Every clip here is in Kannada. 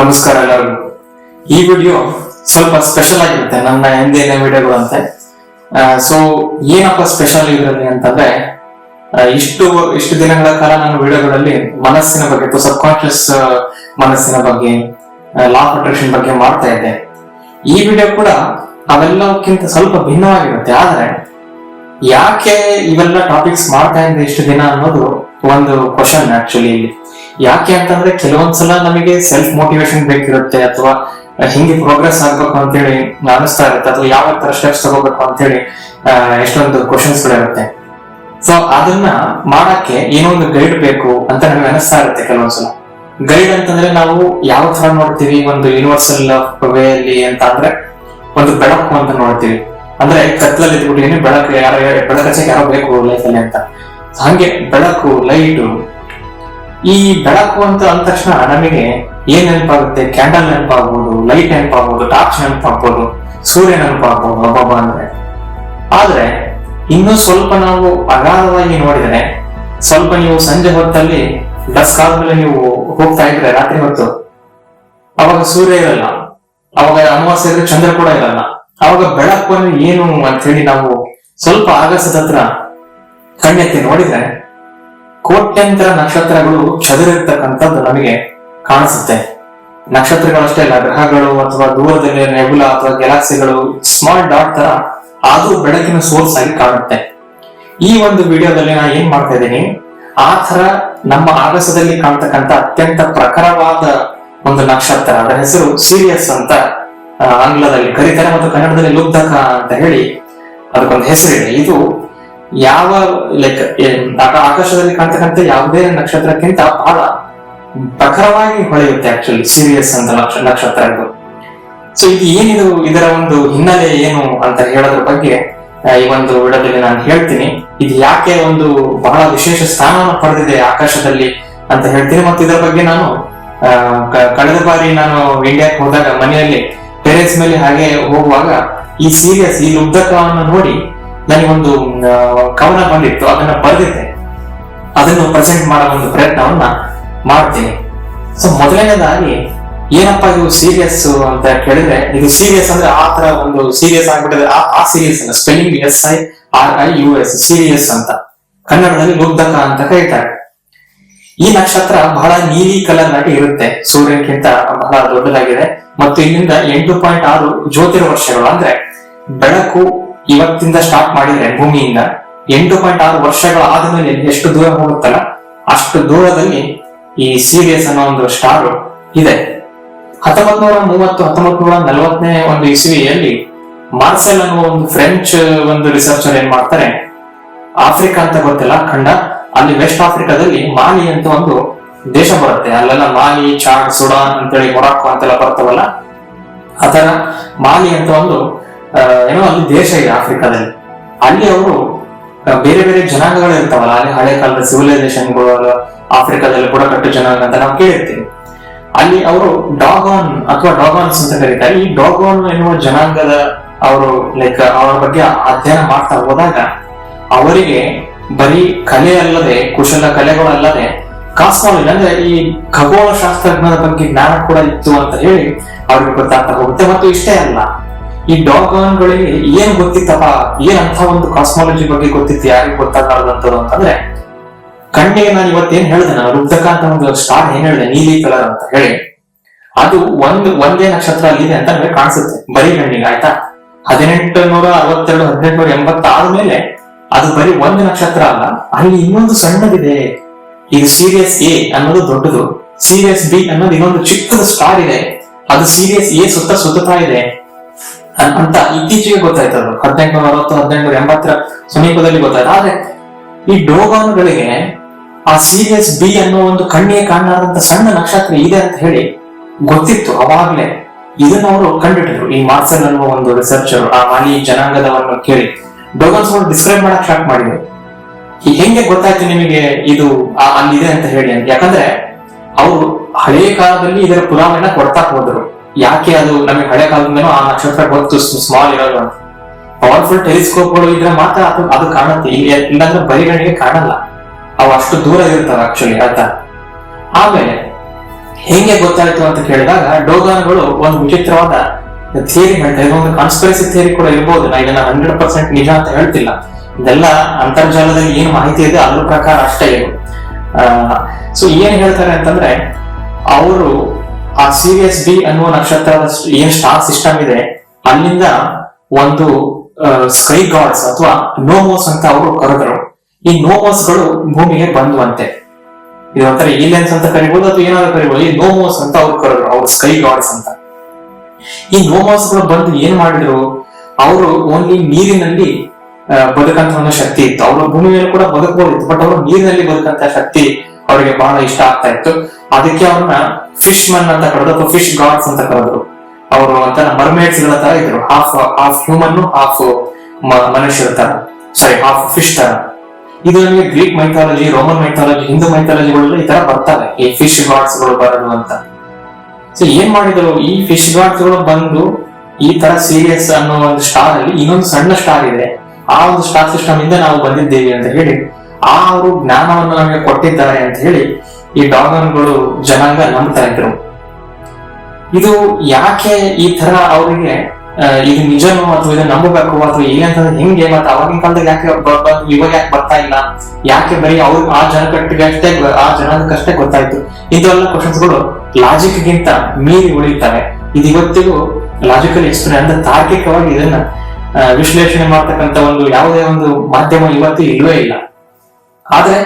ನಮಸ್ಕಾರ ಎಲ್ಲರಿಗೂ ಈ ವಿಡಿಯೋ ಸ್ವಲ್ಪ ಸ್ಪೆಷಲ್ ಆಗಿರುತ್ತೆ. ನನ್ನ ಹಿಂದೆ ವಿಡಿಯೋಗಳು ಅಂತೆ. ಸೊ ಏನಪ್ಪ ಸ್ಪೆಷಲ್ ಇದರಲ್ಲಿ ಅಂತಂದ್ರೆ ಇಷ್ಟು ಇಷ್ಟು ದಿನಗಳ ಕಾಲ ನಾನು ವಿಡಿಯೋಗಳಲ್ಲಿ ಮನಸ್ಸಿನ ಬಗ್ಗೆ ಸಬ್ ಕಾನ್ಶಿಯಸ್ ಮನಸ್ಸಿನ ಬಗ್ಗೆ ಲಾ ಆಫ್ ಅಟ್ರಾಕ್ಷನ್ ಬಗ್ಗೆ ಮಾಡ್ತಾ ಇದ್ದೆ. ಈ ವಿಡಿಯೋ ಕೂಡ ಅವೆಲ್ಲಕ್ಕಿಂತ ಸ್ವಲ್ಪ ಭಿನ್ನವಾಗಿರುತ್ತೆ. ಆದರೆ, ಯಾಕೆ ಇವೆಲ್ಲ ಟಾಪಿಕ್ಸ್ ಮಾಡ್ತಾ ಇದ್ದೆ ಇಷ್ಟು ದಿನ ಅನ್ನೋದು ಒಂದು ಕ್ವಶನ್ ಆಕ್ಚುಲಿ ಇಲ್ಲಿ. ಯಾಕೆ ಅಂತಂದ್ರೆ ಕೆಲವೊಂದ್ಸಲ ನಮಗೆ ಸೆಲ್ಫ್ ಮೋಟಿವೇಶನ್ ಬೇಕಿರುತ್ತೆ ಅಥವಾ ಹಿಂಗೆ ಪ್ರೋಗ್ರೆಸ್ ಆಗ್ಬೇಕು ಅಂತೇಳಿ ಅನಿಸ್ತಾ ಇರುತ್ತೆ, ಅಥವಾ ಯಾವ ತರ ಸ್ಟೆಪ್ಸ್ ತಗೋಬೇಕು ಅಂತೇಳಿ ಎಷ್ಟೊಂದು ಕ್ವಶನ್ಸ್ ಗಳಿರುತ್ತೆ. ಸೊ ಅದನ್ನ ಮಾಡಕ್ಕೆ ಏನೋ ಒಂದು ಗೈಡ್ ಬೇಕು ಅಂತ ನಮಗೆ ಅನಿಸ್ತಾ ಇರುತ್ತೆ ಕೆಲವೊಂದ್ಸಲ. ಗೈಡ್ ಅಂತಂದ್ರೆ ನಾವು ಯಾವ ತರ ನೋಡ್ತೀವಿ, ಒಂದು ಯೂನಿವರ್ಸಲ್ ವೇ ಅಲ್ಲಿ ಅಂತ ಅಂದ್ರೆ ಒಂದು ಬೆಳಕು ಅಂತ ನೋಡ್ತೀವಿ. ಅಂದ್ರೆ ಕತ್ಲಲ್ಲಿ ಇದ್ಬಿಟ್ಟು ಬೆಳಕು ಯಾರು ಬೆಳಕು ಹಚ್ಚಕ್ಕೆ ಯಾರೋ ಬೇಕು ಲೈಫ್ ಅಲ್ಲಿ ಅಂತ. ಹಂಗೆ ಬೆಳಕು ಲೈಟು ಈ ಬೆಳಕು ಅಂತ ಅಂದ ತಕ್ಷಣ ನಮಗೆ ಏನ್ ನೆನಪಾಗುತ್ತೆ ಕ್ಯಾಂಡಲ್ ನೆನಪಾಗ್ಬೋದು ಲೈಟ್ ನೆನಪಾಗ್ಬೋದು ಟಾರ್ಚ್ ನೆನಪಾಗ್ಬೋದು ಸೂರ್ಯ ನೆನಪಾಗ್ಬೋದು ಹಬ್ಬ ಅಂದ್ರೆ. ಆದ್ರೆ, ಇನ್ನು ಸ್ವಲ್ಪ ನಾವು ಅಗಾಧವಾಗಿ ನೋಡಿದರೆ, ಸ್ವಲ್ಪ ನೀವು ಸಂಜೆ ಹೊತ್ತಲ್ಲಿ ಡಸ್ಕ್ ಆದ್ಮೇಲೆ ನೀವು ಹೋಗ್ತಾ ಇದ್ರೆ, ರಾತ್ರಿ ಹೊತ್ತು, ಅವಾಗ ಸೂರ್ಯ ಇರಲ್ಲ. ಅವಾಗ ಅಮಾವಾಸ್ಯ ಇದ್ರೆ ಚಂದ್ರ ಕೂಡ ಇರಲ್ಲ. ಅವಾಗ ಬೆಳಕು ಏನು ಅಂತ ಹೇಳಿ ನಾವು ಸ್ವಲ್ಪ ಆಗಸದ ಹತ್ರ ಕಣ್ಣೆತ್ತಿ ನೋಡಿದ್ರೆ ಕೋಟ್ಯಂತರ ನಕ್ಷತ್ರಗಳು ಚದುರಿರ್ತಕ್ಕಂಥದ್ದು ನಮಗೆ ಕಾಣಿಸುತ್ತೆ. ನಕ್ಷತ್ರಗಳಷ್ಟೇ ಅಲ್ಲ, ಗ್ರಹಗಳು ಅಥವಾ ದೂರದಲ್ಲಿ ನೆಬುಲ ಅಥವಾ ಗ್ಯಾಲಕ್ಸಿಗಳು, ಸ್ಮಾಲ್ ಡಾಟ್ ತರ ಅದು ಬೆಳಕಿನ ಸೋರ್ಸ್ ಆಗಿ ಕಾಣುತ್ತೆ. ಈ ಒಂದು ವಿಡಿಯೋದಲ್ಲಿ ನಾನು ಏನ್ ಮಾಡ್ತಾ ಇದ್ದೀನಿ, ಆ ತರ ನಮ್ಮ ಆಗಸದಲ್ಲಿ ಕಾಣ್ತಕ್ಕಂಥ ಅತ್ಯಂತ ಪ್ರಖರವಾದ ಒಂದು ನಕ್ಷತ್ರ, ಅದರ ಹೆಸರು ಸೀರಿಯಸ್ ಅಂತ ಆಂಗ್ಲದಲ್ಲಿ ಕರೀತಾರೆ ಮತ್ತು ಕನ್ನಡದಲ್ಲಿ ಲುಬ್ಧಕ ಅಂತ ಹೇಳಿ ಅದಕ್ಕೊಂದು ಹೆಸರಿದೆ. ಇದು ಯಾವ ಲೈಕ್ ಆಕಾಶದಲ್ಲಿ ಕಾಣ್ತಕ್ಕಂತ ಯಾವುದೇ ನಕ್ಷತ್ರಕ್ಕಿಂತ ಬಹಳ ಪ್ರಖರವಾಗಿ ಹೊಳೆಯುತ್ತೆ ಆಕ್ಚುಲಿ ಸೀರಿಯಸ್ ಅಂತ ನಕ್ಷ- ನಕ್ಷತ್ರ ಇದು ಸೊ ಇದು ಏನಿದು, ಇದರ ಒಂದು ಹಿನ್ನೆಲೆ ಏನು ಅಂತ ಹೇಳೋದ್ರ ಬಗ್ಗೆ ಈ ಒಂದು ವಿಡದಲ್ಲಿ ನಾನು ಹೇಳ್ತೀನಿ. ಇದು ಯಾಕೆ ಒಂದು ಬಹಳ ವಿಶೇಷ ಸ್ಥಾನವನ್ನು ಪಡೆದಿದೆ ಆಕಾಶದಲ್ಲಿ ಅಂತ ಹೇಳ್ತೀನಿ. ಮತ್ತು ಇದರ ಬಗ್ಗೆ ನಾನು ಕಳೆದ ಬಾರಿ ನಾನು ಇಂಡಿಯಾಕ್ಕೆ ಹೋದಾಗ ಮನೆಯಲ್ಲಿ ಟೆರೆಸ್ ಮೇಲೆ ಹಾಗೆ ಹೋಗುವಾಗ ಈ ಸೀರಿಯಸ್, ಈ ಉದ್ದಕವನ್ನು ನೋಡಿ ನನಗೊಂದು ಒಂದು ಕವನ ಬಂದಿತ್ತು, ಅದನ್ನ ಬರೆದಿದ್ದೆ. ಅದನ್ನು ಪ್ರೆಸೆಂಟ್ ಮಾಡೋ ಒಂದು ಪ್ರಯತ್ನವನ್ನ ಮಾಡ್ತೀನಿ ಸೊ ಮೊದಲನೇದಾಗಿ, ಏನಪ್ಪಾ ಇದು ಸೀರಿಯಸ್ ಅಂತ ಕೇಳಿದ್ರೆ, ಇದು ಸೀರಿಯಸ್ ಅಂದ್ರೆ ಆ ತರ ಒಂದು ಸೀರಿಯಸ್ ಆಗ್ಬಿಟ್ಟಿದೆ. ಆ- ಸೀರಿಯಸ್ ಅಲ್ಲ spelling S I R I U S Sirius ಅಂತ. ಕನ್ನಡದಲ್ಲಿ ಮುಗ್ಧಕ ಅಂತ ಕರೀತಾರೆ ಈ ನಕ್ಷತ್ರ ಬಹಳ ನೀಲಿ ಕಲರ್ ಆಗಿ ಇರುತ್ತೆ. ಸೂರ್ಯನ್ಕಿಂತ ಬಹಳ ದೊಡ್ಡದಾಗಿದೆ. ಮತ್ತು ಇಲ್ಲಿಂದ ಎಂಟು ಪಾಯಿಂಟ್ ಆರು ಜ್ಯೋತಿರ್ ವರ್ಷಗಳು ಅಂದ್ರೆ ಬೆಳಕು ಇವತ್ತಿಂದ ಸ್ಟಾರ್ಟ್ ಮಾಡಿದ್ರೆ ಭೂಮಿಯಿಂದ ಎಂಟು ಪಾಯಿಂಟ್ ಆರು ವರ್ಷಗಳ ಆದ್ಮೇಲೆ ಎಷ್ಟು ದೂರ ಹೋಗುತ್ತಲ್ಲ, ಅಷ್ಟು ದೂರದಲ್ಲಿ ಈ ಸೀರಿಯಸ್ ಅನ್ನೋ ಒಂದು ಸ್ಟಾರ್ ಇದೆ. ಹತ್ತೊಂಬತ್ ನೂರ ಮೂವತ್ತು ಹತ್ತೊಂಬತ್ ನೂರ ನಲವತ್ತನೇ ಒಂದು ಇಸುವಿಯಲ್ಲಿ ಮಾರ್ಸೆಲ್ ಅನ್ನುವ ಒಂದು ಫ್ರೆಂಚ್ ಒಂದು ರಿಸರ್ಚರ್ ಏನ್ ಮಾಡ್ತಾರೆ, ಆಫ್ರಿಕಾ ಅಂತ ಗೊತ್ತಿಲ್ಲ, ಖಂಡ, ಅಲ್ಲಿ ವೆಸ್ಟ್ ಆಫ್ರಿಕಾದಲ್ಲಿ ಮಾಲಿ ಅಂತ ಒಂದು ದೇಶ ಬರುತ್ತೆ. ಅಲ್ಲೆಲ್ಲ ಮಾಲಿ, ಚಾಡ್, ಸುಡಾನ್ ಅಂತೇಳಿ ಮೊರಾಕೋ ಅಂತೆಲ್ಲ ಬರ್ತವಲ್ಲ ಆತರ ಮಾಲಿ ಅಂತ ಒಂದು ಏನೋ ಅಲ್ಲಿ ದೇಶ ಇದೆ ಆಫ್ರಿಕಾದಲ್ಲಿ. ಅಲ್ಲಿ ಅವರು ಬೇರೆ ಬೇರೆ ಜನಾಂಗಗಳು ಇರ್ತಾವಲ್ಲ, ಅಲ್ಲಿ ಹಳೆ ಕಾಲದ ಸಿವಿಲೈಸೇಷನ್ಗಳು ಆಫ್ರಿಕಾದಲ್ಲಿ ಬುಡಕಟ್ಟು ಜನಾಂಗ ಅಂತ ನಾವು ಕೇಳಿರ್ತೀವಿ. ಅಲ್ಲಿ ಅವರು ಡಾಗಾನ್ ಅಥವಾ ಡಾಗಾನ್ಸ್ ಅಂತ ಕರೀತಾರೆ. ಈ ಡಾಗಾನ್ ಎನ್ನುವ ಜನಾಂಗದ ಅವರು ಲೈಕ್ ಅವರ ಬಗ್ಗೆ ಅಧ್ಯಯನ ಮಾಡ್ತಾ ಹೋದಾಗ, ಅವರಿಗೆ ಬರೀ ಕಲೆ ಅಲ್ಲದೆ, ಕುಶಲ ಕಲೆಗಳು ಅಲ್ಲದೆ ಕಾಸ್ಮಾಲಜಿ, ಅಂದ್ರೆ ಈ ಖಗೋಳ ಶಾಸ್ತ್ರಜ್ಞರ ಬಗ್ಗೆ ಜ್ಞಾನ ಕೂಡ ಇತ್ತು ಅಂತ ಹೇಳಿ ಅವ್ರಿಗೆ ಗೊತ್ತಾಗ್ತಾ ಹೋಗುತ್ತೆ. ಮತ್ತು ಇಷ್ಟೇ ಅಲ್ಲ ಈ ಡಾಕ್ಟರ್ಗಳಿಗೆ ಏನ್ ಗೊತ್ತಿತ್ತಪ್ಪ? ಏನ್ ಅಂತ ಒಂದು ಕಾಸ್ಮಾಲಜಿ ಬಗ್ಗೆ ಗೊತ್ತಿತ್ತು? ಯಾರಿಗೆ ಗೊತ್ತಾಗಲಾರ್ದಂಥದ್ದು ಅಂತಂದ್ರೆ ಕಣ್ಣಿಗೆ ನಾನು ಇವತ್ತೇನ್ ಹೇಳಿದೆ? ನಾನು ರುಬ್ಧಕ ಅಂತ ಒಂದು ಸ್ಟಾರ್ ಏನ್ ಹೇಳಿದೆ? ನೀಲಿ ಕಲರ್ ಅಂತ ಹೇಳಿ. ಅದು ಒಂದ್, ಒಂದೇ ನಕ್ಷತ್ರ ಅಲ್ಲಿದೆ ಅಂತ ನಮಗೆ ಕಾಣಿಸುತ್ತೆ. ಬರೀ ಕಣ್ಣಿಗೆ, ಆಯ್ತಾ? ಹದಿನೆಂಟು ನೂರ ಅರವತ್ತೆರಡು ಹದಿನೆಂಟು ನೂರ ಎಂಬತ್ತಾದ್ಮೇಲೆ ಅದು ಬರೀ ಒಂದು ನಕ್ಷತ್ರ ಅಲ್ಲ, ಅಲ್ಲಿ ಇನ್ನೊಂದು ಸಣ್ಣದಿದೆ. ಇದು ಸೀರಿಯಸ್ ಎ ಅನ್ನೋದು ದೊಡ್ಡದು. ಸೀರಿಯಸ್ ಬಿ ಅನ್ನೋದು ಇನ್ನೊಂದು ಚಿಕ್ಕದು ಸ್ಟಾರ್ ಇದೆ. ಅದು ಸೀರಿಯಸ್ ಎ ಸುತ್ತ ಸುತ್ತಾ ಇದೆ. ಅಂತ ಇತ್ತೀಚೆಗೆ ಗೊತ್ತಾಯ್ತು ಅದು. ಹದಿನೆಂಟು ಅರವತ್ತು, ಹದಿನೆಂಟು ಎಂಬತ್ತರ ಸಮೀಪದಲ್ಲಿ ಗೊತ್ತಾಯ್ತು. ಆದ್ರೆ ಈ ಡೋಗಾನುಗಳಿಗೆ ಆ ಸೀರಿಯಸ್ ಬಿ ಅನ್ನೋ ಒಂದು ಕಣ್ಣಿಗೆ ಕಾಣಲಾರಂತ ಸಣ್ಣ ನಕ್ಷತ್ರ ಇದೆ ಅಂತ ಹೇಳಿ ಗೊತ್ತಿತ್ತು ಅವಾಗ್ಲೇ. ಇದನ್ನ ಅವರು ಕಂಡುಹಿಡಿದ್ರು ಈ ಮಾರ್ಸಲ್ ಅನ್ನುವ ಒಂದು ರಿಸರ್ಚರ್ ಆ ಮಾಲಿ ಜನಾಂಗದವನ್ನು ಕೇಳಿ. ಡೋಗನ್ಸ್ ಡಿಸ್ಕ್ರೈಬ್ ಮಾಡಕ್ ಸ್ಟಾರ್ಟ್ ಮಾಡಿದ್ರು. ಈ ಹೆಂಗೆ ಗೊತ್ತಾಯ್ತು ನಿಮಗೆ ಇದು ಅಲ್ಲಿದೆ ಅಂತ ಹೇಳಿ ಯಾಕಂದ್ರೆ, ಅವರು ಹಳೆಯ ಕಾಲದಲ್ಲಿ ಇದರ ಪುರಾವೆನ ಕೊಡ್ತಾ ಹೋದ್ರು. ಯಾಕೆ ಅದು ನಮಗೆ ಹಳೆ ಕಾಲದಿಂದನೂ ಆ ನಕ್ಷತ್ರ ಗೊತ್ತು ಸ್ಮಾಲ್ ಇರೋದು ಅಂತ. ಪವರ್ಫುಲ್ ಟೆಲಿಸ್ಕೋಪ್ಗಳು ಇದ್ರೆ ಮಾತ್ರ ಅದು ಅದು ಕಾಣುತ್ತೆ. ಇಲ್ಲಿ ಇಲ್ಲಾಂದ್ರೆ ಬರಿಗಣ್ಣಿಗೆ ಕಾಣಲ್ಲ. ಅವು ಅಷ್ಟು ದೂರ ಇರ್ತಾವೆ ಆಕ್ಚುಲಿ ಅರ್ಥ ಆಮೇಲೆ, ಹೇಗೆ ಗೊತ್ತಾಯ್ತು ಅಂತ ಕೇಳಿದಾಗ, ಡೋಗಾನ್ಗಳು ಒಂದು ವಿಚಿತ್ರವಾದ ಥಿಯರಿ ಹೇಳ್ತಾ ಇದೆ ಒಂದು ಕಾನ್ಸ್ಪಿರಸಿ ಥಿಯರಿ ಕೂಡ ಇರ್ಬೋದು. ನಾ ಇದನ್ನ ಹಂಡ್ರೆಡ್ ಪರ್ಸೆಂಟ್ ನಿಜ ಅಂತ ಹೇಳ್ತಿಲ್ಲ. ಇದೆಲ್ಲ ಅಂತರ್ಜಾಲದಲ್ಲಿ ಏನು ಮಾಹಿತಿ ಇದೆ, ಅದ್ರ ಪ್ರಕಾರ ಅಷ್ಟೇ ಇದು. ಸೊ ಏನ್ ಹೇಳ್ತಾರೆ ಅಂತಂದ್ರೆ, ಅವರು ಆ ಸಿರಿಯಸ್ ಬಿ ಅನ್ನುವ ನಕ್ಷತ್ರದ ಏನ್ ಸ್ಟಾರ್ ಸಿಸ್ಟಮ್ ಇದೆ. ಅಲ್ಲಿಂದ ಒಂದು ಸ್ಕೈ ಗಾಡ್ಸ್ ಅಥವಾ ನೋಮೋಸ್ ಅಂತ ಅವರು ಕರೆದರು. ಈ ನೋಮೋಸ್ಗಳು ಭೂಮಿಗೆ ಬಂದುವಂತೆ. ಇದೊಂಥರ ಏಲಿಯನ್ಸ್ ಅಂತ ಕರಿಬಹುದು ಅಥವಾ ಏನಾದ್ರು ಕರಿಬಹುದು ಈ ನೋಮೋಸ್ ಅಂತ ಅವ್ರು ಕರೆದ್ರು, ಅವ್ರು ಸ್ಕೈ ಗಾಡ್ಸ್ ಅಂತ. ಈ ನೋಮೋಸ್ಗಳು ಬಂದು ಏನ್ ಮಾಡಿದ್ರು? ಅವರು ಓನ್ಲಿ ನೀರಿನಲ್ಲಿ ಬದುಕಂತ ಒಂದು ಶಕ್ತಿ ಇತ್ತು. ಅವರು ಭೂಮಿ ಮೇಲೆ ಕೂಡ ಬದುಕಬಹುದಿತ್ತು ಬಟ್ ಅವರು ನೀರಿನಲ್ಲಿ ಬದುಕಂತ ಶಕ್ತಿ ಅವರಿಗೆ ಬಹಳ ಇಷ್ಟ ಆಗ್ತಾ ಇತ್ತು. ಅದಕ್ಕೆ ಅವ್ರನ್ನ ಫಿಶ್ ಮನ್ ಅಂತ ಕರೆದು ಅಥವಾ ಫಿಶ್ ಗಾಡ್ಸ್ ಅಂತ ಕರೆದ್ರು ಅವರು ಒಂಥರ ಮರ್ಮೇಡ್ಸ್ಗಳ ತರ ಇದ್ರು. ಹಾಫ್ ಹಾಫ್ ಹ್ಯೂಮನ್ ಹಾಫ್ ಮನುಷ್ಯರ ತರ. ಸಾರಿ ಹಾಫ್ ಫಿಶ್ ತರ. ಇದು ನಮಗೆ Greek mythology Roman mythology Hindu ಮೈಥಾಲಜಿಗಳಲ್ಲಿ ಈ ತರ ಬರ್ತಾರೆ. ಈ ಫಿಶ್ ಗಾಡ್ಸ್ಗಳು ಬರೋದು ಅಂತ. ಸೊ ಏನ್ ಮಾಡಿದ್ರು? ಈ ಫಿಶ್ ಗಾಡ್ಸ್ಗಳು ಬಂದು ಈ ತರ ಸೀರಿಯಸ್ ಅನ್ನೋ ಒಂದು ಸ್ಟಾರ್ ಅಲ್ಲಿ ಇನ್ನೊಂದು ಸಣ್ಣ ಸ್ಟಾರ್ ಇದೆ. ಆ ಒಂದು ಸ್ಟಾರ್ ಸಿಸ್ಟಮ್ ಇಂದ ನಾವು ಬಂದಿದ್ದೇವೆ ಅಂತ ಹೇಳಿ, ಆ ಅವರು ಜ್ಞಾನವನ್ನು ನಮಗೆ ಕೊಟ್ಟಿದ್ದಾರೆ ಅಂತ ಹೇಳಿ ಈ ಡಾಗನ್ಗಳು ಜನಾಂಗ ನಂಬ್ತಾ ಇದ್ರು. ಇದು ಯಾಕೆ ಈ ತರ ಅವರಿಗೆ ಇದು ನಿಜನೋ ಅಥವಾ ಇದು ನಂಬಬೇಕು ಅಥವಾ ಏನಂತ ಹಿಂಗೆ ಮತ್ತೆ ಅವಾಗಿನ ಕಾಲದಲ್ಲಿ ಯಾಕೆ ಇವಾಗ ಯಾಕೆ ಬರ್ತಾ ಇಲ್ಲ? ಯಾಕೆ ಬರೀ ಅವ್ರು ಆ ಜನಕಟ್ಟಿಗೆ ಅಷ್ಟೇ ಆ ಜನಕ್ಕಷ್ಟೇ ಗೊತ್ತಾಯ್ತು ಇಂಥವೆಲ್ಲ ಕ್ವಶನ್ಸ್ಗಳು ಲಾಜಿಕ್ ಗಿಂತ ಮೀರಿ ಉಳಿತವೆ ಇದು ಇವತ್ತಿಗೂ ಲಾಜಿಕಲ್ ಎಕ್ಸ್ಪ್ಲೇನ್ ಅಂದ್ರೆ ತಾರ್ಕಿಕವಾಗಿ ಇದನ್ನ ವಿಶ್ಲೇಷಣೆ ಮಾಡ್ತಕ್ಕಂತ ಒಂದು ಯಾವುದೇ ಒಂದು ಮಾಧ್ಯಮ ಇವತ್ತು ಇಲ್ವೇ ಇಲ್ಲ. ಆದ್ರೆ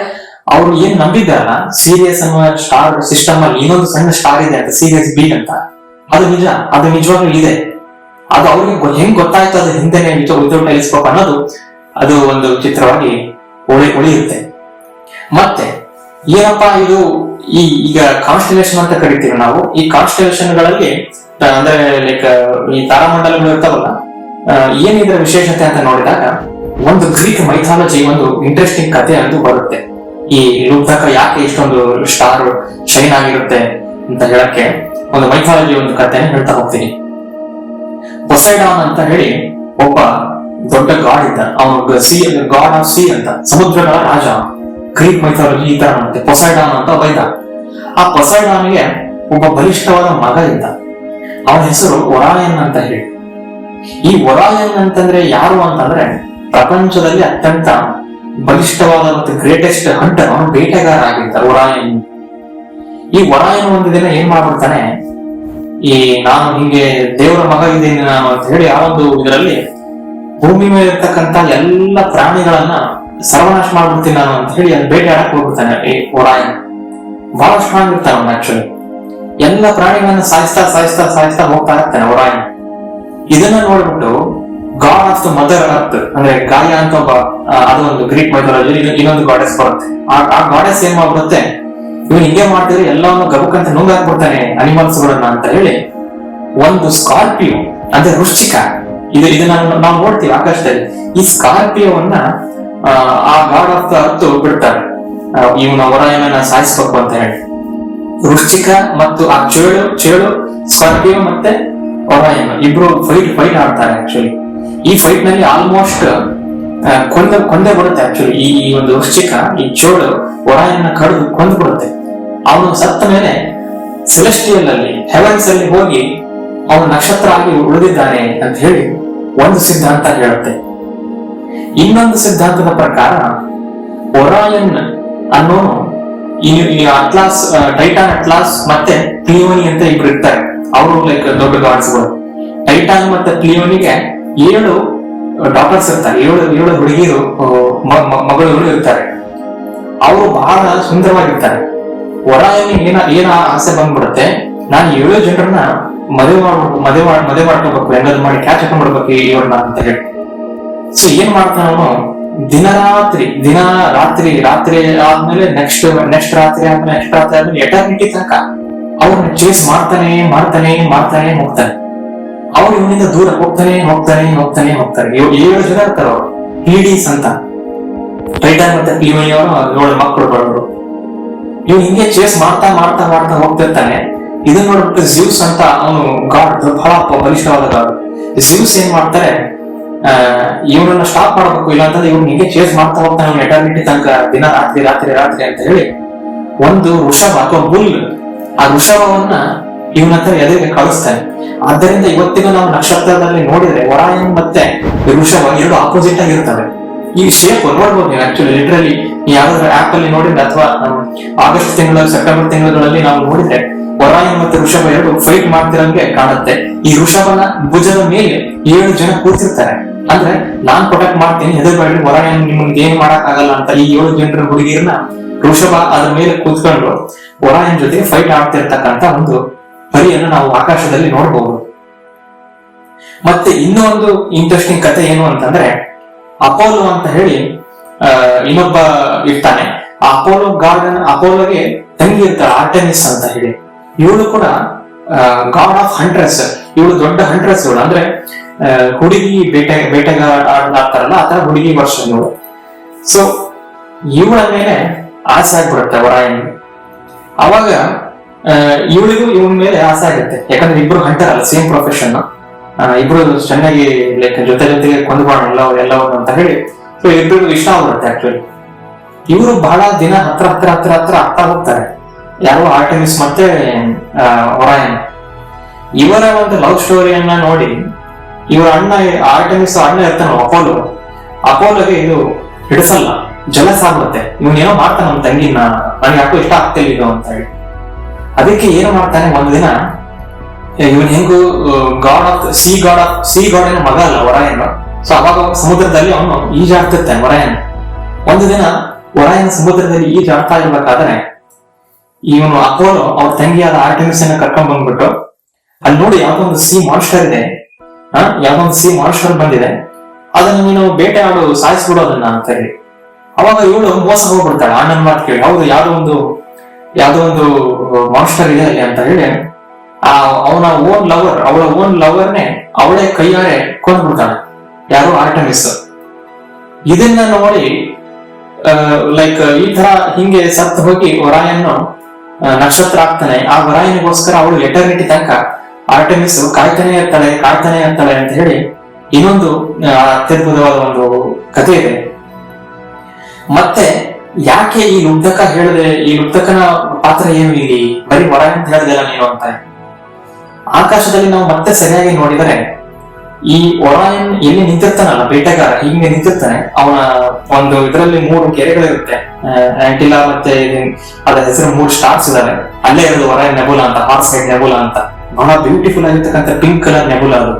ಅವ್ರು ಏನ್ ನಂಬಿದಾರಲ್ಲ ಸೀರಿಯಸ್ ಅನ್ನುವ ಸ್ಟಾರ್ ಸಿಸ್ಟಮ್ ಅಲ್ಲಿ ಇನ್ನೊಂದು ಸಣ್ಣ ಸ್ಟಾರ್ ಇದೆ ಅಂತ ಸೀರಿಯಸ್ ಬಿ ಅಂತ. ಅದು ನಿಜ, ಅದು ನಿಜವಾಗ್ಲೂ ಇದೆ. ಅದು ಅವ್ರಿಗೆ ಹೆಂಗ್ ಗೊತ್ತಾಯ್ತು ಅದ್ರ ಹಿಂದೆನೆ ವಿತೌಟ್ ಟೆಲಿಸ್ಕೋಪ್ ಅನ್ನೋದು ಅದು ಒಂದು ಚಿತ್ರವಾಗಿ ಉಳಿ ಉಳಿಯುತ್ತೆ ಮತ್ತೆ, ಏನಪ್ಪಾ ಇದು ಈ ಈಗ ಕಾನ್ಸ್ಟಿಲೇಷನ್ ಅಂತ ಕರಿತೀವಿ ನಾವು. ಈ ಕಾನ್ಸ್ಟಿಲೇಷನ್ಗಳಲ್ಲಿ ಅಂದ್ರೆ ಲೈಕ್ ಈ ತಾರಾಮಂಡಲಗಳು ಇರ್ತಾವಲ್ಲ ಏನಿದ್ರ ವಿಶೇಷತೆ ಅಂತ ನೋಡಿದಾಗ, ಒಂದು ಗ್ರೀಕ್ ಮೈಥಾಲಜಿ ಒಂದು ಇಂಟ್ರೆಸ್ಟಿಂಗ್ ಕಥೆ ಅಂತೂ ಬರುತ್ತೆ. ಈ ರೂಪಕ ಯಾಕೆ ಇಷ್ಟೊಂದು ಸ್ಟಾರ್ ಶೈನ್ ಆಗಿರುತ್ತೆ ಅಂತ ಹೇಳಕ್ಕೆ ಒಂದು ಮೈಥಾಲಜಿ ಒಂದು ಕತೆ ಹೇಳ್ತಾ ಹೋಗ್ತೀನಿ. ಪೊಸೈಡಾನ್ ಅಂತ ಹೇಳಿ ಒಬ್ಬ ದೊಡ್ಡ ಗಾಡ್ ಇದ್ದ ಅವನು ಸಿ ಗಾಡ್ ಆಫ್ ಸಿ ಅಂತ ಸಮುದ್ರಗಳ ರಾಜ. ಗ್ರೀಕ್ ಮೈಥಾಲಜಿ ಈ ತರ ಮಾಡುತ್ತೆ. ಪೊಸೈಡಾನ್ ಅಂತ ಬೈದ ಆ ಪೊಸೈಡಾನ್ಗೆ ಒಬ್ಬ ಬಲಿಷ್ಠವಾದ ಮಗ ಇದ್ದ. ಅವನ ಹೆಸರು ಒರಾಯನ್ ಅಂತ ಹೇಳಿ. ಈ ಒರಾಯನ್ ಅಂತಂದ್ರೆ ಯಾರು ಅಂತಂದ್ರೆ ಪ್ರಪಂಚದಲ್ಲಿ ಅತ್ಯಂತ ಬಲಿಷ್ಠವಾದ ಮತ್ತು ಗ್ರೇಟೆಸ್ಟ್ ಹಂಟರ್ ಅವನು ಬೇಟೆಗಾರ ಆಗಿರ್ತಾರೆ ವರಾಯನ್. ಈ ವರಾಯನ್ ಒಂದು ದಿನ ಏನ್ ಮಾಡ್ಬಿಡ್ತಾನೆ? ಈ ನಾನು ಹಿಂಗೆ ದೇವರ ಮಗ ಇದ್ದೀನಿ ನಾನು ಅಂತ ಹೇಳಿ ಆ ಒಂದು ಇದರಲ್ಲಿ ಭೂಮಿ ಮೇಲೆ ಇರ್ತಕ್ಕಂತ ಎಲ್ಲ ಪ್ರಾಣಿಗಳನ್ನ ಸರ್ವನಾಶ ಮಾಡ್ಬಿಡ್ತೀನಿ ನಾನು ಅಂತ ಹೇಳಿ ಅಲ್ಲಿ ಬೇಟೆ ಆಡಕ್ ಹೋಗ್ಬಿಡ್ತಾನೆ ಈ ವರಾಯನ್. ಬಹಳ ಸ್ಟ್ರಾಂಗ್ ಇರ್ತಾನೆ ಅವನು ಆಕ್ಚುಲಿ ಎಲ್ಲ ಪ್ರಾಣಿಗಳನ್ನ ಸಾಯಿಸ್ತಾ ಸಾಯಿಸ್ತಾ ಸಾಯಿಸ್ತಾ ಹೋಗ್ತಾ ಇರ್ತಾನೆ ವರಾಯನ್. ಇದನ್ನ ನೋಡ್ಬಿಟ್ಟು god of the mother earth ಅಂದ್ರೆ ಗಾಯ ಅಂತ ಒಬ್ಬ ಅದು ಒಂದು ಗ್ರೀಕ್ ಮೈಥಾಲಜಿ ಇನ್ನೊಂದು ಗಾಡೆಸ್ ಬರುತ್ತೆ. ಆ ಗಾಡೆಸ್ ಏನ್ ಮಾಡ್ಬಿಡುತ್ತೆ? ಇವನು ಹಿಂಗೆ ಮಾಡ್ತಿದ್ರೆ ಎಲ್ಲವನ್ನು ಗಬಕ್ಕಂತ ನುಂಗಾಕ್ಬಿಡ್ತಾನೆ ಅನಿಮಲ್ಸ್ ಗಳನ್ನ ಅಂತ ಹೇಳಿ ಒಂದು ಸ್ಕಾರ್ಪಿಯೋ ಅಂದ್ರೆ ವೃಶ್ಚಿಕ. ಇದು ಇದನ್ನ ನಾವು ನೋಡ್ತೀವಿ ಆಕಾಶದಲ್ಲಿ. ಈ ಸ್ಕಾರ್ಪಿಯೋವನ್ನ ಆ, ಆ ಗಾಡ್ ಆಫ್ ದ ಅರ್ತ್ ಬಿಡ್ತಾರೆ. ಇವನ ವರಾಯನ ಸಾಯಿಸ್ಬೇಕು ಅಂತ ಹೇಳಿ. ವೃಶ್ಚಿಕ ಮತ್ತು ಆ ಚೇಳು ಚೇಳು ಸ್ಕಾರ್ಪಿಯೋ ಮತ್ತೆ ವರಾಯನ ಇಬ್ರು ಫೈಟ್ ಫೈಟ್ ಆಡ್ತಾರೆ ಆಕ್ಚುಲಿ ಈ ಫೈಟ್ನಲ್ಲಿ ಆಲ್ಮೋಸ್ಟ್ ಕೊಂದ, ಕೊಂದೆ ಬರುತ್ತೆ ಆಕ್ಚುಲಿ ಈ ಒಂದು ವೃಶ್ಚಿಕ ಈ ಚೋಳು ಒರಾಯನ್ನ ಕಡಿದು ಕೊಂದು ಬಿಡುತ್ತೆ ಅವನು ಸತ್ತ ಮೇಲೆ ಸೆಲೆಸ್ಟಿಯಲ್ ಅಲ್ಲಿ ಹೆವೆನ್ಸ್ ಅಲ್ಲಿ ಹೋಗಿ ಅವನು ನಕ್ಷತ್ರ ಆಗಿ ಉಳಿದಿದ್ದಾನೆ ಅಂತ ಹೇಳಿ ಒಂದು ಸಿದ್ಧಾಂತ ಹೇಳುತ್ತೆ. ಇನ್ನೊಂದು ಸಿದ್ಧಾಂತದ ಪ್ರಕಾರ ಒರಾಯನ್ ಅನ್ನೋನು ಈ ಅಟ್ಲಾಸ್ ಟೈಟಾನ್ ಅಟ್ಲಾಸ್ ಮತ್ತೆ ಕ್ಲಿಯೋನಿ ಅಂತ ಇಬ್ರು ಇರ್ತಾರೆ. ಅವರು ಲೈಕ್ ದೊಡ್ಡ ಗಾಡ್ಸ್ಗಳು ಟೈಟಾನ್ ಮತ್ತೆ ಪ್ಲಿಯೋನಿಗೆ ಏಳು ಡಾಕ್ಟರ್ಸ್ ಇರ್ತಾರೆ. ಏಳು ಏಳು ಹುಡುಗಿಯರು ಮಗಳು ಇರ್ತಾರೆ. ಅವರು ಬಹಳ ಸುಂದರವಾಗಿರ್ತಾರೆ. ಹೊರ ಏನ ಏನ ಆಸೆ ಬಂದ್ಬಿಡುತ್ತೆ? ನಾನು ಏಳು ಜನರನ್ನ ಮದುವೆ ಮಾಡ್ಬೇಕು ಮದುವೆ ಮಾಡಿ, ಮದುವೆ ಮಾಡ್ಕೋಬೇಕು, ಹೆಂಗಾದ್ರು ಮಾಡಿ ಕ್ಯಾಚ್ ಹಾಕೊಂಡ್ಬಿಡ್ಬೇಕು ಇವ್ರನ್ನ ಅಂತ ಹೇಳಿ. ಸೊ ಏನ್ ಮಾಡ್ತಾನ ದಿನ ರಾತ್ರಿ ದಿನ ರಾತ್ರಿ ರಾತ್ರಿ ಆದ್ಮೇಲೆ ನೆಕ್ಸ್ಟ್ ನೆಕ್ಸ್ಟ್ ರಾತ್ರಿ ಆದ್ಮೇಲೆ ನೆಕ್ಸ್ಟ್ ರಾತ್ರಿ ಆದ್ಮೇಲೆ ಎಟರ್ನಿಟಿ ತನಕ ಅವನ್ನ ಚೇಸ್ ಮಾಡ್ತಾನೆ ಮಾಡ್ತಾನೆ ಮಾಡ್ತಾನೆ ಹೋಗ್ತಾನೆ. ಅವ್ರು ಇವನಿಂದ ದೂರ ಹೋಗ್ತಾನೆ ಹೋಗ್ತಾನೆ ಹೋಗ್ತಾನೆ, ಹೋಗ್ತಾರೆ. ಏಳು ಜನ ಇರ್ತಾರೆ ಅವರು. ಪ್ಲೀಡೀಸ್ ಅಂತ. ಟೈಟನ್ ಮತ್ತೆ ಪ್ಲಿಮನಿ ಅವರು ಏಳು ಮಕ್ಕಳು ಬರೋರು ಇವ್ ಹಿಂಗೆ ಚೇಸ್ ಮಾಡ್ತಾ ಮಾಡ್ತಾ ಮಾಡ್ತಾ ಹೋಗ್ತಿರ್ತಾನೆ. ಇದನ್ನ ನೋಡ್ಬಿಟ್ಟು ಜ್ಯೂಸ್ ಅಂತ ಅವನು ಗಾಡ್ ಬಹಳ ಬಲಿಷ್ಠವಾದ ಗಾಡ್ ಜ್ಯೂಸ್ ಏನ್ ಮಾಡ್ತಾರೆ? ಇವನನ್ನ ಸ್ಟಾಪ್ ಮಾಡಬೇಕು ಇಲ್ಲ ಅಂತಂದ್ರೆ ಇವ್ನು ಹಿಂಗೆ ಚೇಸ್ ಮಾಡ್ತಾ ಹೋಗ್ತಾನೆ ಅವ್ನು ಎಟರ್ನಿಟಿ ತನಕ, ದಿನ, ರಾತ್ರಿ ರಾತ್ರಿ ರಾತ್ರಿ ಅಂತ ಹೇಳಿ. ಒಂದು ವೃಷಭ, ಅಥವಾ ಬುಲ್ ಆ ವೃಷಭವನ್ನ ಇವನ ಹತ್ರ ಎದೆಗೆ ಕಳಿಸ್ತಾನೆ ಆದ್ದರಿಂದ ಇವತ್ತಿಗೂ ನಾವು ನಕ್ಷತ್ರದಲ್ಲಿ ನೋಡಿದ್ರೆ ವರಾಯನ್ ಮತ್ತೆ ವೃಷಭ ಎರಡು ಆಪೋಸಿಟ್ ಆಗಿರ್ತವೆ ಈ ಶೇಪ್ ನೋಡ್ಬೋದು ನೀವು ಆಕ್ಚುಲಿ ಲಿಟ್ರಲಿ ಯಾವ್ದಾದ್ರು ಆಪ್ ಅಲ್ಲಿ ನೋಡಿದ್ರೆ ಅಥವಾ ಆಗಸ್ಟ್ ತಿಂಗಳ, ಸೆಪ್ಟೆಂಬರ್ ತಿಂಗಳಲ್ಲಿ ನಾವು ನೋಡಿದ್ರೆ ವರಾಯನ್ ಮತ್ತೆ ಋಷಭ ಎರಡು ಫೈಟ್ ಮಾಡ್ತಿರಂಗೆ ಕಾಣುತ್ತೆ. ಈ ವೃಷಭನ ಭುಜದ ಮೇಲೆ ಏಳು ಜನ ಕೂತಿರ್ತಾರೆ. ಅಂದ್ರೆ ನಾನ್ ಪ್ರೊಟೆಕ್ಟ್ ಮಾಡ್ತೀನಿ, ಹೆದರ್ಬೇಡ್ರಿ ವರಾಯನ್ ನಿಮ್ಗೆ ಏನ್ ಮಾಡಕ್ ಆಗಲ್ಲ ಅಂತ ಈ ಏಳು ಜನರ ಹುಡುಗಿರನ್ನ ವೃಷಭ ಅದ್ರ ಮೇಲೆ ಕೂತ್ಕೊಂಡು ವರಾಯನ್ ಜೊತೆ ಫೈಟ್ ಆಡ್ತಿರ್ತಕ್ಕಂತ ಒಂದು ಪರಿಯನ್ನು ನಾವು ಆಕಾಶದಲ್ಲಿ ನೋಡಬಹುದು ಮತ್ತೆ ಇನ್ನೊಂದು ಇಂಟ್ರೆಸ್ಟಿಂಗ್ ಕತೆ ಏನು ಅಂತಂದ್ರೆ, ಅಪೋಲೋ ಅಂತ ಹೇಳಿ ಇನ್ನೊಬ್ಬ ಇರ್ತಾನೆ. ಅಪೋಲೋ ಗಾರ್ಡನ್, ಅಪೋಲೋಗೆ ತಂಗಿ ಇರ್ತಾಳೆ, ಆರ್ಟೆಮಿಸ್ ಅಂತ ಹೇಳಿ. ಇವಳು ಕೂಡ ಗಾಡ್ ಆಫ್ ಹಂಟ್ರೆಸ್ ಇವಳು ದೊಡ್ಡ ಹಂಟ್ರೆಸ್ ಇವಳು ಅಂದ್ರೆ ಹುಡುಗಿ ಬೇಟೆ ಬೇಟೆಗಾಡ್ತಾರಲ್ಲ ಆ ತರ ಹುಡುಗಿ ವರ್ಷ ಇವಳು ಸೊ ಇವಳ ಮೇಲೆ ಆಸೆ ಆಗ್ಬಿಡುತ್ತೆ ವರಾಯನ್ ಅವಾಗ ಇವಳಿಗೂ ಇವನ ಮೇಲೆ ಆಸೆ ಆಗುತ್ತೆ. ಯಾಕಂದ್ರೆ ಇಬ್ರು ಹಂಟರಲ್ಲ ಸೇಮ್ ಪ್ರೊಫೆಷನ್ ಇಬ್ರು ಚೆನ್ನಾಗಿ ಲೈಕ್ ಜೊತೆ ಜೊತೆಗೆ ಎಲ್ಲ ಎಲ್ಲವನ್ನು ಅಂತ ಹೇಳಿ. ಸೊ ಇಬ್ರಿಗೂ ಇಷ್ಟ ಆಗುತ್ತೆ ಆಕ್ಚುಲಿ ಇವರು ಬಹಳ ದಿನ ಹತ್ರ ಹತ್ರ ಹತ್ರ ಹತ್ರ ಆಗ್ತಾ ಹೋಗ್ತಾರೆ. ಯಾರು ಆರ್ಟಿಮಿಸ್ ಮತ್ತೆ ಒರಾಯನ್ ಇವರ ಒಂದು ಲವ್ ಸ್ಟೋರಿಯನ್ನ ನೋಡಿ, ಇವರ ಅಣ್ಣ ಆರ್ಟಿಮಿಸ್ ಅಣ್ಣ ಇರ್ತಾನ ಅಪೋಲೋ ಅಪೋಲೋಗೆ ಇದು ಹಿಡಿಸಲ್ಲ ಜಲಸಾಗುತ್ತೆ ಏನೋ ಮಾಡ್ತಾನ ನಮ್ಮ ತಂಗಿನ, ನನಗೆ ಯಾಕೋ ಇಷ್ಟ ಆಗ್ತಿಲ್ಲ ಇದು ಅಂತ ಹೇಳಿ. ಅದಕ್ಕೆ ಏನು ಮಾಡ್ತಾನೆ ಒಂದು ದಿನ ಇವನ್ ಹೆಂಗು god of sea god of sea ಗಾಡಿನ ಮಗ ಅಲ್ಲ ವರಾಯನ್. ಸೊ ಅವಾಗ ಸಮುದ್ರದಲ್ಲಿ ಅವನು ಈಜಾಡ್ತಿರ್ತಾನೆ ವರಾಯನ್. ಒಂದು ದಿನ ವರಾಯನ್ ಸಮುದ್ರದಲ್ಲಿ ಈಜಾಡ್ತಾ ಇರ್ಬೇಕಾದ್ರೆ ಇವನು ಅಪೋಲೋ ಅವ್ರ ತಂಗಿಯಾದ ಆರ್ಟಿಮಿಸ್ ಅನ್ನ ಕರ್ಕೊಂಡ್ ಬಂದ್ಬಿಟ್ಟು, ಅಲ್ಲಿ ನೋಡಿ ಯಾವ್ದೊಂದು ಸಿ ಮಾನ್ಸ್ಟರ್ ಇದೆ. ಹಾ ಯಾವ್ದೊಂದು ಸಿ ಮಾನ್ಸ್ಟರ್ ಬಂದಿದೆ. ಅದನ್ನ ನೀನು ಬೇಟೆ ಆಡು ಸಾಯಿಸ್ಬಿಡೋದನ್ನ ಅಂತ ಹೇಳಿ ಅವಾಗ ಇವಳು ಮೋಸ ಹೋಗ್ಬಿಡ್ತಾಳೆ. ಆನಂದ್ ಮಾತು ಕೇಳಿ. ಹೌದು, ಯಾವ್ದೋ ಒಂದು ಯಾವ್ದೋ ಒಂದು ಮಾನ್ಸ್ಟರ್ ಇದೆ ಅಂತ ಹೇಳಿ, ಆ, ಅವನ ಓನ್ ಲವರ್ ಅವಳ ಓನ್ ಲವರ್ನೇ ಅವಳೇ ಕೈಯಾರೆ ಕೊಂಡ್ಬಿಡ್ತಾಳೆ ಯಾರು ಆರ್ಟಮಿಸ್ ಇದನ್ನ ನೋಡಿ ಲೈಕ್ ಈ ತರ ಹಿಂಗೆ ಸತ್ತು ಹೋಗಿ ವರಾಯನ್ನು ನಕ್ಷತ್ರ ಆಗ್ತಾನೆ. ಆ ವರಾಯನಿಗೋಸ್ಕರ ಅವಳು ಎಟರ್ನಿಟಿ ತನಕ ಆರ್ಟಮಿಸ್ ಕಾಯ್ತಾನೆ ಇರ್ತಾಳೆ ಕಾಯ್ತಾನೆ ಇರ್ತಾಳೆ ಅಂತ ಹೇಳಿ ಇನ್ನೊಂದು ಅತ್ಯದ್ಭುತವಾದ ಒಂದು ಕಥೆ ಇದೆ. ಮತ್ತೆ ಯಾಕೆ ಈ ಉದ್ದಕ ಹೇಳಿದೆ ಈ ಉದ್ದಕನ ಪಾತ್ರ ಏನು ಇಲ್ಲಿ? ಬರೀ ಹೊರ ಅಂತ ಹೇಳಿದೆಲ್ಲ ನೀನು ಅಂತ? ಆಕಾಶದಲ್ಲಿ ನಾವು ಮತ್ತೆ ಸರಿಯಾಗಿ ನೋಡಿದರೆ, ಈ ಒರಾಯನ್ ಎಲ್ಲಿ ನಿಂತಿರ್ತಾನಲ್ಲ, ಬೇಟೆಗಾರ, ಹಿಂಗೆ ನಿಂತಿರ್ತಾನೆ, ಅವನ ಒಂದು ಇದರಲ್ಲಿ ಮೂರು ಕೆರೆಗಳಿರುತ್ತೆ. ಆಂಟಿಲಾ ಮತ್ತೆ ಅದರ ಹೆಸರು ಮೂರು ಸ್ಟಾರ್ಸ್ ಇದಾವೆ. ಅಲ್ಲೇ ಇರೋದು ಒರಾಯನ್ ನೆಬುಲಾ ಅಂತ ಹಾರ್ಸ್ ಸೈಡ್ ನೆಬುಲಾ ಅಂತ. ಬಹಳ ಬ್ಯೂಟಿಫುಲ್ ಆಗಿರ್ತಕ್ಕಂಥ ಪಿಂಕ್ ಕಲರ್ ನೆಬುಲಾ ಅದು.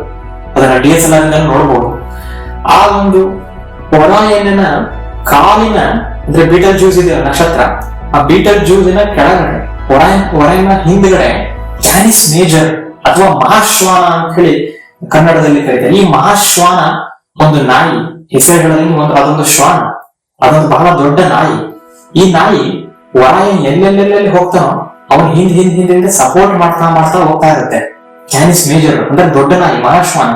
ಅದನ್ನ ಡಿ ಎಸ್ ಎಲ್ ಆರ್ ನೋಡ್ಬೋದು. ಆ ಒಂದು ಒರಾಯನ್ನ ಕಾಲಿನ ಅಂದ್ರೆ ಬೀಟಲ್ ಜ್ಯೂಸ್ ಇದೆ ನಕ್ಷತ್ರ. ಆ ಬೀಟಲ್ ಜ್ಯೂಸಿನ ಕೆಳಗಡೆ ಹೊರ ಹೊರನ ಹಿಂದ್ಗಡೆ ಜಾನಿಸ್ ಮೇಜರ್ ಅಥವಾ ಮಹಾಶ್ವಾನ ಅಂತ ಹೇಳಿ ಕನ್ನಡದಲ್ಲಿ ಕರೀತಾರೆ. ಈ ಮಹಾಶ್ವಾನ ಒಂದು ನಾಯಿ, ಹೆಸರುಗಳಲ್ಲಿ ಒಂದು, ಅದೊಂದು ಶ್ವಾನ, ಅದೊಂದು ಬಹಳ ದೊಡ್ಡ ನಾಯಿ. ಈ ನಾಯಿ ಒರಾಯನ್ ಎಲ್ಲೆಲ್ಲೆಲ್ಲೆಲ್ಲಿ ಹೋಗ್ತಾನೋ, ಅವನು ಹಿಂದ್ ಹಿಂದ್ ಹಿಂದ್, ಹಿಂದೆ ಸಪೋರ್ಟ್ ಮಾಡ್ತಾ ಮಾಡ್ತಾ ಹೋಗ್ತಾ ಇರುತ್ತೆ. ಜಾನಿಸ್ ಮೇಜರ್ ಅಂದ್ರೆ ದೊಡ್ಡ ನಾಯಿ, ಮಹಾಶ್ವಾನ.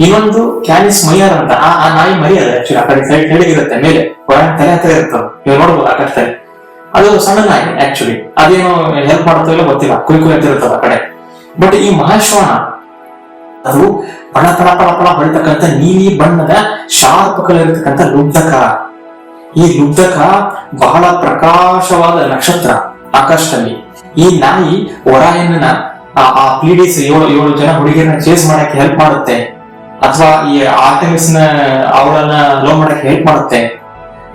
ಇನ್ನೊಂದು ಕ್ಯಾಲಿಸ್ ಮೈಯರ್ ಅಂತ, ಆ ನಾಯಿ ಮರಿ ಅದ ಆಕ್ಚುಲಿ ಆ ಕಡೆ ಸೈಡ್ ಕೆಳಗಿರುತ್ತೆ ಮೇಲೆ ಒರಾಯನ್ ತಲೆ ಹತ್ರ ಇರ್ತದೆ ನೀವು ನೋಡ್ಬೋದು ಆಕಾಶದಲ್ಲಿ ಅದು ಸಣ್ಣ ನಾಯಿ ಆಕ್ಚುಲಿ ಅದೇನೋ ಹೆಲ್ಪ್ ಮಾಡುತ್ತೋ ಇಲ್ಲ ಗೊತ್ತಿಲ್ಲ. ಕುಯ್ ಕುಯ್ ಅಂತ ಇರ್ತದೆ ಆ ಕಡೆ. ಬಟ್ ಈ ಮಹಾಶ್ವಾನ ಅದು ಪಣ ಪಣ ಪಣ ಪಣ ಬಳಿತಕ್ಕಂಥ ನೀಲಿ ಬಣ್ಣದ ಶಾರ್ಪ್ ಕಲರ್ ಇರತಕ್ಕಂಥ ಲುಬ್ಧಕ. ಈ ಲುಬ್ಧಕ ಬಹಳ ಪ್ರಕಾಶವಾದ ನಕ್ಷತ್ರ ಆಕಾಶದಲ್ಲಿ. ಈ ನಾಯಿ ಒರಾಯನ್ನ ಆ- ಆ ಪ್ಲೀಡಿಸ್ ಏಳು ಏಳು ಜನ ಹುಡುಗಿಯರನ್ನ ಚೇಸ್ ಮಾಡಕ್ಕೆ ಹೆಲ್ಪ್ ಮಾಡುತ್ತೆ. ಅಥವಾ ಈ ಆರ್ಟಮಿಸ್ನ ಅವಳನ್ನ ಲವ್ ಮಾಡಕ್ಕೆ ಹೆಲ್ಪ್ ಮಾಡುತ್ತೆ?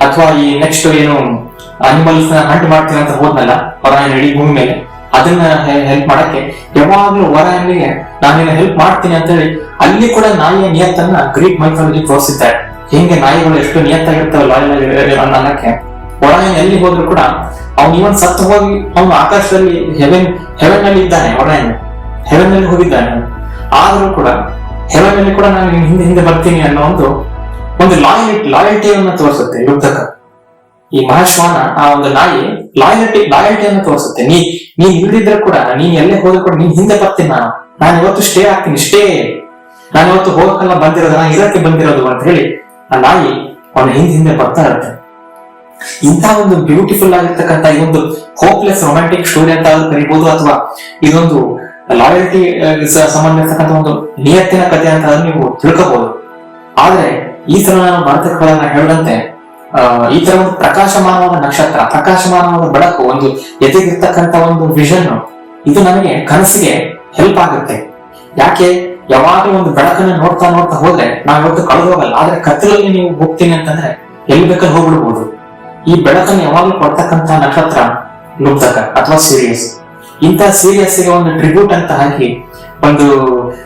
ಅಥವಾ ಈ ನೆಕ್ಸ್ಟ್ ಏನು ಅನಿಮಲ್ಸ್ನ ಹಂಟ್ ಮಾಡ್ತೀನಿ ಅಂತ ಹೋದ್ನಲ್ಲ ಹೊರಾಯನ್ ಇಡೀ ಭೂಮಿ ಮೇಲೆ, ಅದನ್ನ ಹೆಲ್ಪ್ ಮಾಡಕ್ಕೆ? ಯಾವಾಗ್ಲೂ ಹೊರಾಯನಿಗೆ ನಾನು ಹೆಲ್ಪ್ ಮಾಡ್ತೀನಿ ಅಂತ ಹೇಳಿ ಅಲ್ಲಿ ಕೂಡ ನಾಯಿಯ ನಿಯತ್ತನ್ನ ಗ್ರೀಕ್ ಮೈಥಾಲಜಿ ತೋರಿಸಿದ್ದಾರೆ ಹೆಂಗೆ ನಾಯಿಗಳು ಎಷ್ಟು ನಿಯತ್ತಾಗಿರ್ತಾವೆ ಲಾಯಲ್ ಅನ್ನಕ್ಕೆ ಒರಾಯನ್ ಎಲ್ಲಿ ಹೋದ್ರು ಕೂಡ ಅವ್ನು ಇವನ್ ಸತ್ತು ಹೋಗಿ ಅವನು ಆಕಾಶದಲ್ಲಿ ಹೆವೆನ್ ಹೆವೆನ್ನಲ್ಲಿ ಇದ್ದಾನೆ ಒರಾಯನ್ ಹೆವೆನ್ನಲ್ಲಿ ಹೋಗಿದ್ದಾನೆ. ಆದ್ರೂ ಕೂಡ ನಲ್ಲಿ ಕೂಡ ನಾನು ಹಿಂದೆ ಹಿಂದೆ ಬರ್ತೀನಿ ಅನ್ನೋ ಒಂದು ಒಂದು ಲಾಯಲಿಟಿ ಲಾಯಲ್ಟಿಯನ್ನ ತೋರಿಸುತ್ತೆ ಯುದ್ಧಕ ಈ ಮಹಾಶ್ವಾನ ಆ ಒಂದು ನಾಯಿ ಲಾಯಲ್ಟಿ ಲಾಯಲ್ಟಿಯನ್ನು ತೋರಿಸುತ್ತೆ. ನೀ ನೀ ಇಲ್ದಿದ್ರೆ ಕೂಡ, ನೀನ್ ಎಲ್ಲೇ ಹೋದ್ರು ಕೂಡ ನೀನ್ ಹಿಂದೆ ಬರ್ತೀನಿ ನಾನು. ನಾನು ಇವತ್ತು ಸ್ಟೇ ಆಗ್ತೀನಿ ಸ್ಟೇ ನಾನು ಇವತ್ತು ಹೋಗಕ್ಕೆಲ್ಲ ಬಂದಿರೋದು, ನಾನು ಇರಕ್ಕೆ ಬಂದಿರೋದು ಅಂತ ಹೇಳಿ ಆ ನಾಯಿ ಅವನ ಹಿಂದೆ ಹಿಂದೆ ಬರ್ತಾ ಇರುತ್ತೆ. ಇಂತಹ ಒಂದು ಬ್ಯೂಟಿಫುಲ್ ಆಗಿರ್ತಕ್ಕಂಥ ಒಂದು ಹೋಪ್ಲೆಸ್ ರೊಮ್ಯಾಂಟಿಕ್ ಸ್ಟೋರಿ ಅಂತ ಕರಿಬಹುದು ಅಥವಾ ಇದೊಂದು ಲಾಯಲ್ಟಿ ಸಂಬಂಧ ಇರ್ತಕ್ಕಂಥ ಒಂದು ನಿಯತ್ತಿನ ಕಥೆ ಅಂತ ನೀವು ತಿಳ್ಕೋಬಹುದು ಆದ್ರೆ ಈ ತರ ನಾನು ಹೇಳದಂತೆ ಆ, ಈ ತರ ಒಂದು ಪ್ರಕಾಶಮಾನವಾದ ನಕ್ಷತ್ರ ಪ್ರಕಾಶಮಾನವಾದ ಬೆಳಕು ಒಂದು ಎದೆಗಿರ್ತಕ್ಕಂಥ ಒಂದು ವಿಷನ್ ಇದು ನನಗೆ ಕನಸಿಗೆ ಹೆಲ್ಪ್ ಆಗುತ್ತೆ. ಯಾಕೆ? ಯಾವಾಗಲೂ ಒಂದು ಬೆಳಕನ್ನ ನೋಡ್ತಾ ನೋಡ್ತಾ ಹೋದ್ರೆ ನಾವ್ ಇವತ್ತು ಕಳೆದು ಹೋಗಲ್ಲ ಆದ್ರೆ ಕತ್ತಲಲ್ಲಿ ನೀವು ಹೋಗ್ತೀನಿ ಅಂತಂದ್ರೆ ಎಲ್ಲಿ ಬೇಕಾದ್ರೆ ಹೋಗ್ಬಿಡ್ಬೋದು. ಈ ಬೆಳಕನ್ನು ಯಾವಾಗಲೂ ಕೊಡ್ತಕ್ಕಂತ ನಕ್ಷತ್ರ ಲುಪ್ತಕ ಅಥವಾ ಸೀರಿಯಸ್. ಇಂಥ ಸೀರಿಯಸ್ಗೆ ಒಂದು ಟ್ರಿಬ್ಯೂಟ್ ಅಂತ ಹಾಕಿ ಒಂದು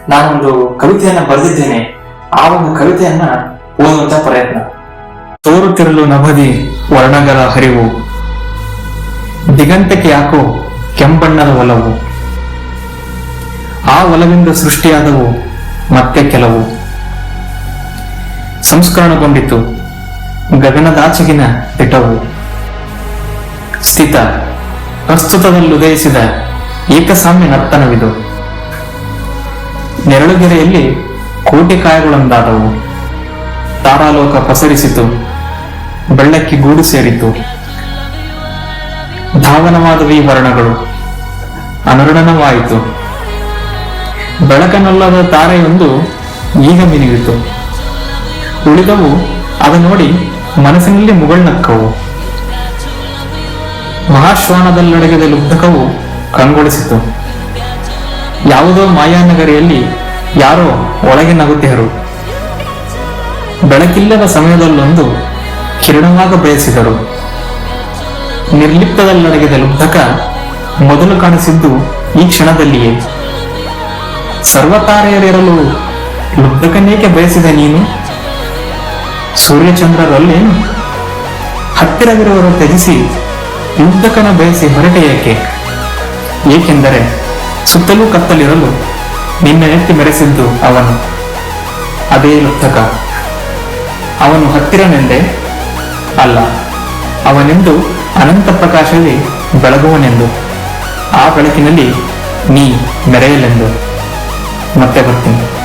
ನಾನೊಂದು ಕವಿತೆಯನ್ನ ಬರೆದಿದ್ದೇನೆ. ಆ ಒಂದು ಕವಿತೆಯನ್ನ ಓದುವಂತ ಪ್ರಯತ್ನ. ತೋರುತ್ತಿರಲು ನಭದಿ ವರ್ಣಗಳ ಹರಿವು. ದಿಗಂತಕ್ಕೆ ಯಾಕೋ ಕೆಂಬಣ್ಣದ ಒಲವು. ಆ ಒಲವಿಂದ ಸೃಷ್ಟಿಯಾದವು ಮತ್ತೆ ಕೆಲವು. ಸಂಸ್ಕರಣಗೊಂಡಿತು ಗಗನದಾಚೆಗಿನ ದಿಟವು. ಸ್ಥಿತ ಪ್ರಸ್ತುತದಲ್ಲಿ ಉದಯಿಸಿದ ಏಕಸಾಮ್ಯ ನರ್ತನವಿದು. ನೆರಳುಗೆರೆಯಲ್ಲಿ ಕೋಟಿ ಕಾಯಗಳೊಂದಾದವು. ತಾರಾಲೋಕ ಪಸರಿಸಿತು. ಬೆಳ್ಳಕ್ಕಿ ಗೂಡು ಸೇರಿತು ಧಾವನವಾದವಿ ವರ್ಣಗಳು. ಅನುರಣನವಾಯಿತು. ಬೆಳಕನಲ್ಲದ ತಾರೆಯೊಂದು ಈಗ ಮಿನುಗಿತು. ಉಳಿದವು ಅದು ನೋಡಿ ಮನಸ್ಸಿನಲ್ಲಿ ಮುಗಳ್ನಕ್ಕವು. ಮಹಾಶ್ವಾನದಲ್ಲಡಗಿದ ಲುಬ್ಧಕವು ಕಂಗೊಳಿಸಿತು ಯಾವುದೋ ಮಾಯಾನಗರಿಯಲ್ಲಿ ಯಾರೋ ಒಳಗೆ ನಗುತ್ತಿದ್ದರು. ಬೆಳಕಿಲ್ಲದ ಸಮಯದಲ್ಲೊಂದು ಕಿರಣವಾಗ ಬಯಸಿದರು ನಿರ್ಲಿಪ್ತದಲ್ಲಡಗಿದ ಲುಬ್ಧಕ ಮೊದಲು ಕಾಣಿಸಿದ್ದು ಈ ಕ್ಷಣದಲ್ಲಿಯೇ. ಸರ್ವತಾರೆಯರಿರಲು ಲುಬ್ಧಕನೇಕೆ ಬಯಸಿದೆ ನೀನು? ಸೂರ್ಯಚಂದ್ರರಲ್ಲೇನು? ಹತ್ತಿರವಿರುವರು ತ್ಯಜಿಸಿ ಲುಬ್ಧಕನ ಬಯಸಿ ಹೊರಟೆ ಏಕೆ? ಏಕೆಂದರೆ ಸುತ್ತಲೂ ಕತ್ತಲಿರಲು ನಿನ್ನ ಎತ್ತಿ ಮೆರೆಸಿದ್ದು ಅವನು. ಅದೇ ಲುತ್ತಕ ಅವನು ಹತ್ತಿರನೆಂದೆ ಅಲ್ಲ, ಅವನೆಂದು ಅನಂತ ಪ್ರಕಾಶದಲ್ಲಿ ಬೆಳಗುವನೆಂದು. ಆ ಬೆಳಕಿನಲ್ಲಿ ನೀ ಮೆರೆಯಲೆಂದು. ಮತ್ತೆ ಬರ್ತೀನಿ.